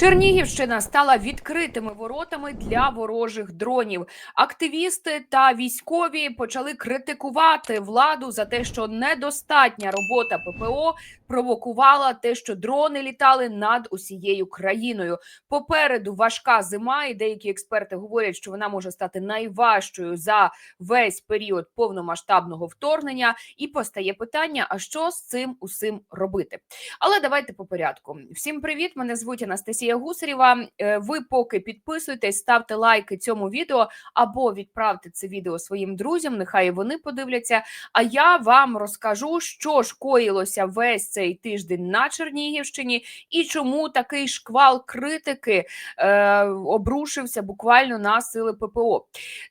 Чернігівщина стала відкритими воротами для ворожих дронів. Активісти та військові почали критикувати владу за те, що недостатня робота ППО провокувала те, що дрони літали над усією країною. Попереду важка зима, і деякі експерти говорять, що вона може стати найважчою за весь період повномасштабного вторгнення. І постає питання: а що з цим усім робити? Але давайте по порядку. Всім привіт! Мене звуть Анастасія Гусарєва. Е, Ви поки підписуйтесь, ставте лайки цьому відео або відправте це відео своїм друзям. Нехай вони подивляться. А я вам розкажу, що ж коїлося весь цей тиждень на Чернігівщині і чому такий шквал критики е, обрушився буквально на сили ППО.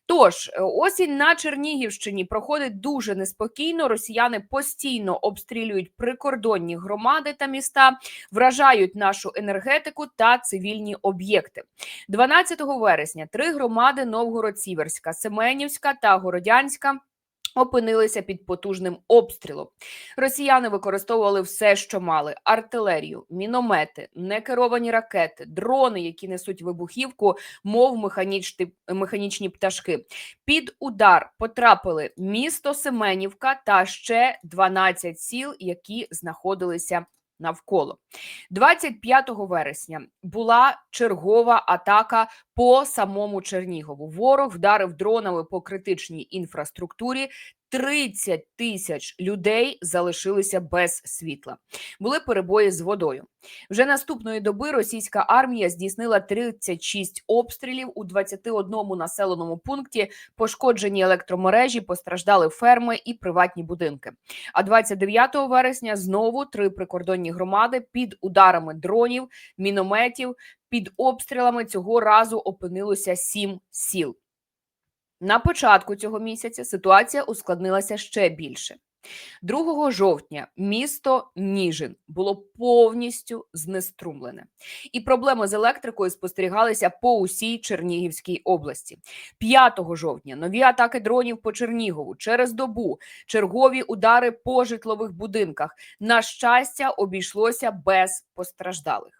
Тож е, осінь на Чернігівщині проходить дуже неспокійно. Росіяни постійно обстрілюють прикордонні громади та міста, вражають нашу енергетику та цивільні об'єкти. 12 вересня три громади Новгород-Сіверська, Семенівська та Городянська. Опинилися під потужним обстрілом. Росіяни використовували все, що мали: артилерію, міномети, некеровані ракети, дрони, які несуть вибухівку, мов механічні, механічні пташки. Під удар потрапили місто Семенівка та ще 12 сіл, які знаходилися навколо. 25 вересня була чергова атака по самому Чернігову. Ворог вдарив дронами по критичній інфраструктурі. 30 тисяч людей залишилися без світла. Були перебої з водою. Вже наступної доби російська армія здійснила 36 обстрілів у 21 населеному пункті. Пошкоджені електромережі, постраждали ферми і приватні будинки. А 29 вересня знову три прикордонні громади під ударами дронів, мінометів, під обстрілами цього разу опинилося сім сіл. На початку цього місяця ситуація ускладнилася ще більше. 2 жовтня місто Ніжин було повністю знеструмлене, і проблеми з електрикою спостерігалися по усій Чернігівській області. 5 жовтня нові атаки дронів по Чернігову через добу, чергові удари по житлових будинках. На щастя, обійшлося без постраждалих.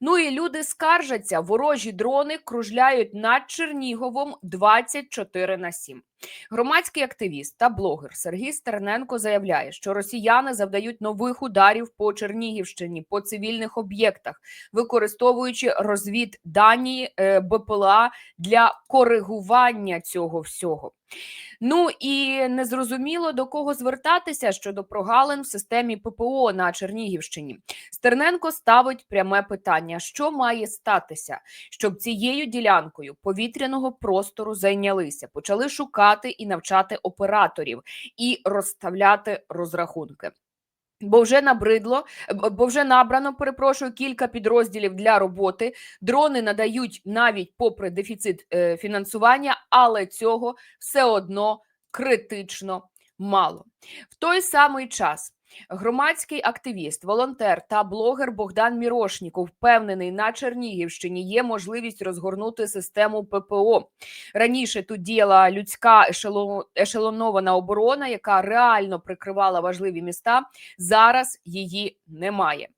Ну і люди скаржаться, ворожі дрони кружляють над Черніговом 24 на 7. Громадський активіст та блогер Сергій Стерненко заявляє, що росіяни завдають нових ударів по Чернігівщині по цивільних об'єктах, використовуючи розвіддані е, БПЛА для коригування цього всього. Ну і незрозуміло до кого звертатися щодо прогалин в системі ППО на Чернігівщині. Стерненко ставить пряме питання: що має статися, щоб цією ділянкою повітряного простору зайнялися, почали шукати і навчати операторів і розставляти розрахунки. Бо вже набридло, бо вже набрано, перепрошую, кілька підрозділів для роботи. Дрони надають навіть попри дефіцит е, фінансування, але цього все одно критично мало. В той самий час Громадський активіст, волонтер та блогер Богдан Мірошніков впевнений, на Чернігівщині є можливість розгорнути систему ППО. Раніше тут діяла людська ешелонована оборона, яка реально прикривала важливі міста. Зараз її немає.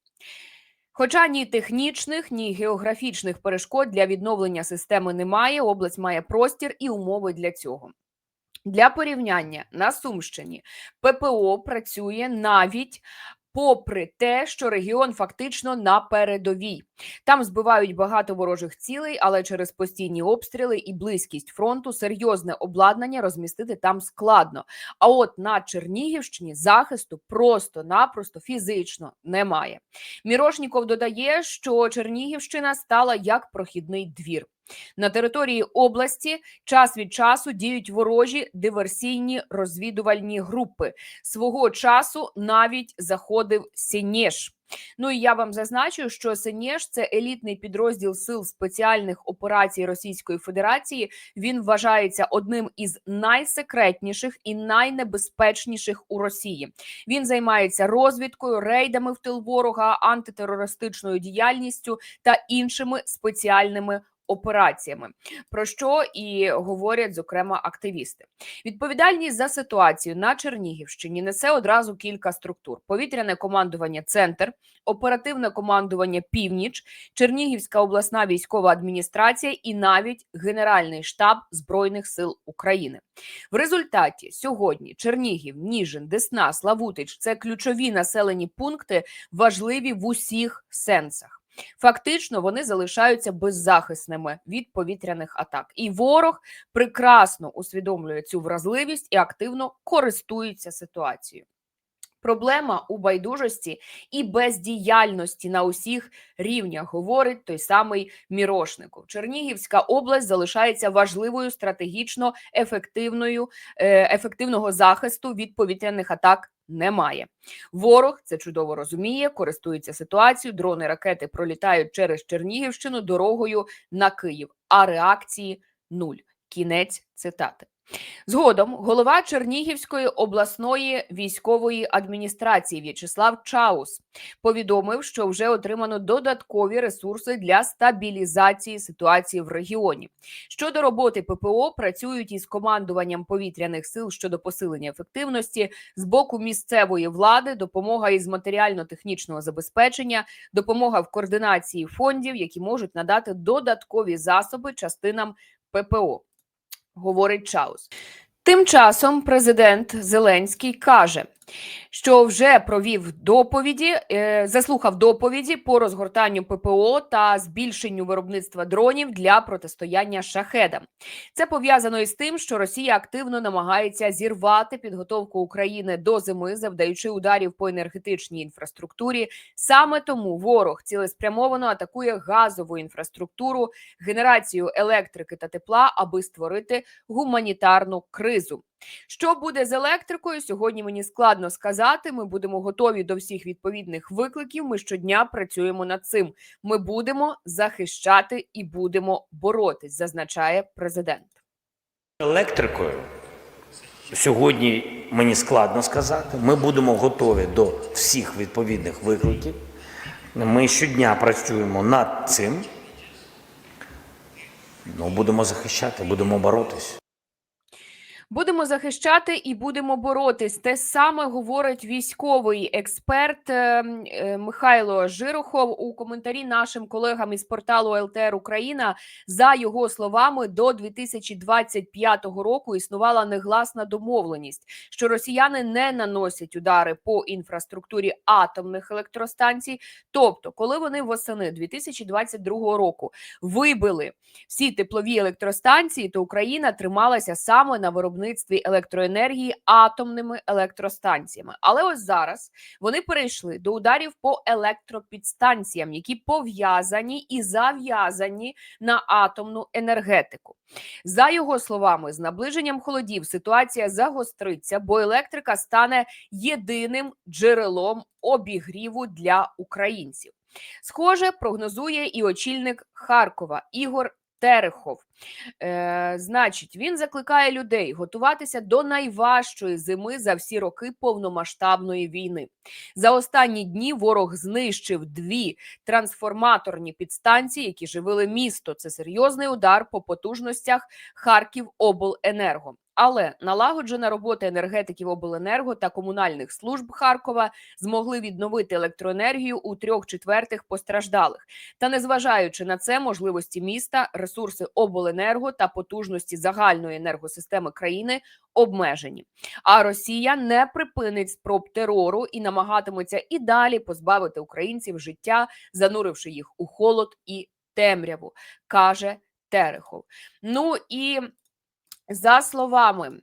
Хоча ні технічних, ні географічних перешкод для відновлення системи немає. Область має простір і умови для цього. Для порівняння на Сумщині ППО працює навіть. Попри те, що регіон фактично на передовій, там збивають багато ворожих цілей, але через постійні обстріли і близькість фронту серйозне обладнання розмістити там складно. А от на Чернігівщині захисту просто-напросто фізично немає. Мірошніков додає, що Чернігівщина стала як прохідний двір. На території області час від часу діють ворожі диверсійні розвідувальні групи. Свого часу навіть заходив Сінєш. Ну і я вам зазначу, що Сенєш це елітний підрозділ сил спеціальних операцій Російської Федерації. Він вважається одним із найсекретніших і найнебезпечніших у Росії. Він займається розвідкою, рейдами в тил ворога, антитерористичною діяльністю та іншими спеціальними операціями, про що і говорять зокрема активісти. Відповідальність за ситуацію на Чернігівщині несе одразу кілька структур: повітряне командування Центр, оперативне командування Північ, Чернігівська обласна військова адміністрація і навіть Генеральний штаб Збройних сил України. В результаті сьогодні Чернігів, Ніжин, Десна, Славутич це ключові населені пункти, важливі в усіх сенсах. Фактично вони залишаються беззахисними від повітряних атак, і ворог прекрасно усвідомлює цю вразливість і активно користується ситуацією. Проблема у байдужості і бездіяльності на усіх рівнях, говорить той самий Мірошников. Чернігівська область залишається важливою стратегічно ефективною е, ефективного захисту від повітряних атак. Немає ворог це чудово розуміє, користується ситуацією. Дрони ракети пролітають через Чернігівщину дорогою на Київ. А реакції нуль. Кінець цитати. Згодом голова Чернігівської обласної військової адміністрації В'ячеслав Чаус повідомив, що вже отримано додаткові ресурси для стабілізації ситуації в регіоні. Щодо роботи ППО працюють із командуванням повітряних сил щодо посилення ефективності з боку місцевої влади, допомога із матеріально-технічного забезпечення, допомога в координації фондів, які можуть надати додаткові засоби частинам ППО говорить Чаус. Тим часом президент Зеленський каже, що вже провів доповіді, е, заслухав доповіді по розгортанню ППО та збільшенню виробництва дронів для протистояння шахедам. Це пов'язано із тим, що Росія активно намагається зірвати підготовку України до зими, завдаючи ударів по енергетичній інфраструктурі. Саме тому ворог цілеспрямовано атакує газову інфраструктуру, генерацію електрики та тепла, аби створити гуманітарну кризу. Що буде з електрикою? Сьогодні мені складно сказати. Ми будемо готові до всіх відповідних викликів. Ми щодня працюємо над цим. Ми будемо захищати і будемо боротись, зазначає президент. Електрикою сьогодні мені складно сказати. Ми будемо готові до всіх відповідних викликів. Ми щодня працюємо над цим. Ну, будемо захищати, будемо боротись. Будемо захищати і будемо боротись. Те саме говорить військовий експерт е, е, Михайло Жирохов у коментарі нашим колегам із порталу ЛТР Україна. За його словами, до 2025 року існувала негласна домовленість, що росіяни не наносять удари по інфраструктурі атомних електростанцій. Тобто, коли вони восени 2022 року вибили всі теплові електростанції, то Україна трималася саме на виробництві виробництві електроенергії атомними електростанціями. Але ось зараз вони перейшли до ударів по електропідстанціям, які пов'язані і зав'язані на атомну енергетику. За його словами, з наближенням холодів ситуація загостриться, бо електрика стане єдиним джерелом обігріву для українців. Схоже, прогнозує і очільник Харкова Ігор Терехов. Е, Значить, він закликає людей готуватися до найважчої зими за всі роки повномасштабної війни. За останні дні ворог знищив дві трансформаторні підстанції, які живили місто. Це серйозний удар по потужностях Харків Обленерго. Але налагоджена робота енергетиків обленерго та комунальних служб Харкова змогли відновити електроенергію у трьох четвертих постраждалих. Та незважаючи на це, можливості міста, ресурси обленерго та потужності загальної енергосистеми країни обмежені. А Росія не припинить спроб терору і намагатиметься і далі позбавити українців життя, зануривши їх у холод і темряву, каже Терехов. Ну і за словами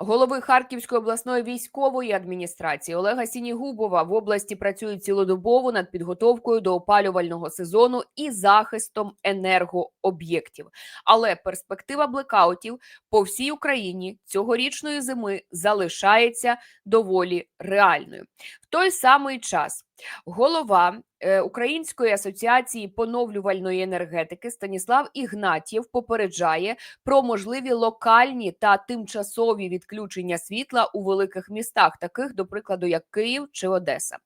голови Харківської обласної військової адміністрації Олега Сінігубова в області працюють цілодобово над підготовкою до опалювального сезону і захистом енергооб'єктів. Але перспектива блекаутів по всій Україні цьогорічної зими залишається доволі реальною. В той самий час голова е, Української асоціації поновлювальної енергетики Станіслав Ігнатєв попереджає про можливі локальні та тимчасові відключення світла у великих містах, таких, до прикладу, як Київ чи Одеса.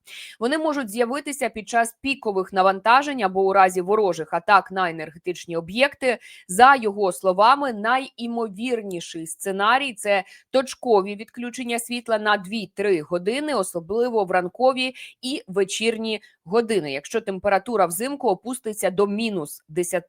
Вони можуть з'явитися під час пікових навантажень або у разі ворожих атак на енергетичні об'єкти. За його словами, найімовірніший сценарій це точкові відключення світла на 2-3 години, особливо в ранкові і вечірні години. Якщо температура взимку опуститься до мінус 10,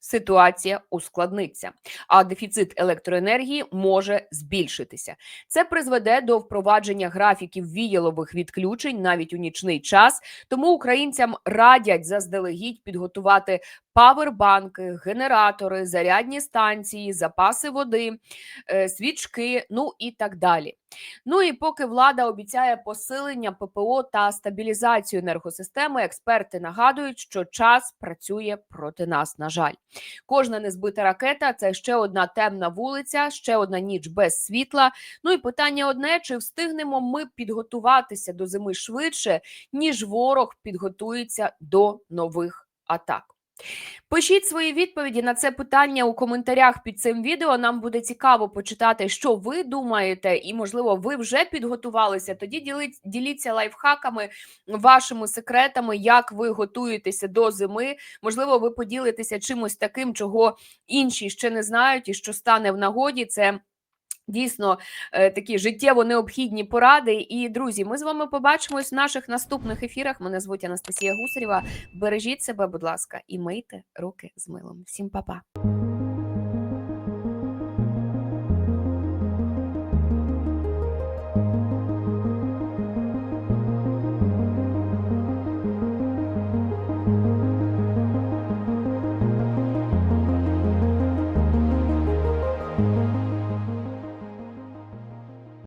ситуація ускладниться, а дефіцит електроенергії може збільшитися. Це призведе до впровадження графіків віялових відключень навіть у нічний час. Тому українцям радять заздалегідь підготувати павербанки, генератори, зарядні станції, запаси води, е, свічки, ну і так далі. Ну і поки влада обіцяє посилення ППО та стабілізацію енергосистеми, експерти нагадують, що час працює проти нас. На жаль, кожна незбита ракета це ще одна темна вулиця, ще одна ніч без світла. Ну і питання одне: чи встигнемо ми підготуватися до зими швидше, ніж ворог підготується до нових атак? Пишіть свої відповіді на це питання у коментарях під цим відео. Нам буде цікаво почитати, що ви думаєте, і можливо, ви вже підготувалися. Тоді діліть, діліться лайфхаками, вашими секретами, як ви готуєтеся до зими. Можливо, ви поділитеся чимось таким, чого інші ще не знають, і що стане в нагоді. Це Дійсно, е, такі життєво необхідні поради. І друзі, ми з вами побачимось в наших наступних ефірах. Мене звуть Анастасія Гусарєва. Бережіть себе, будь ласка, і мийте руки з милом. Всім па-па.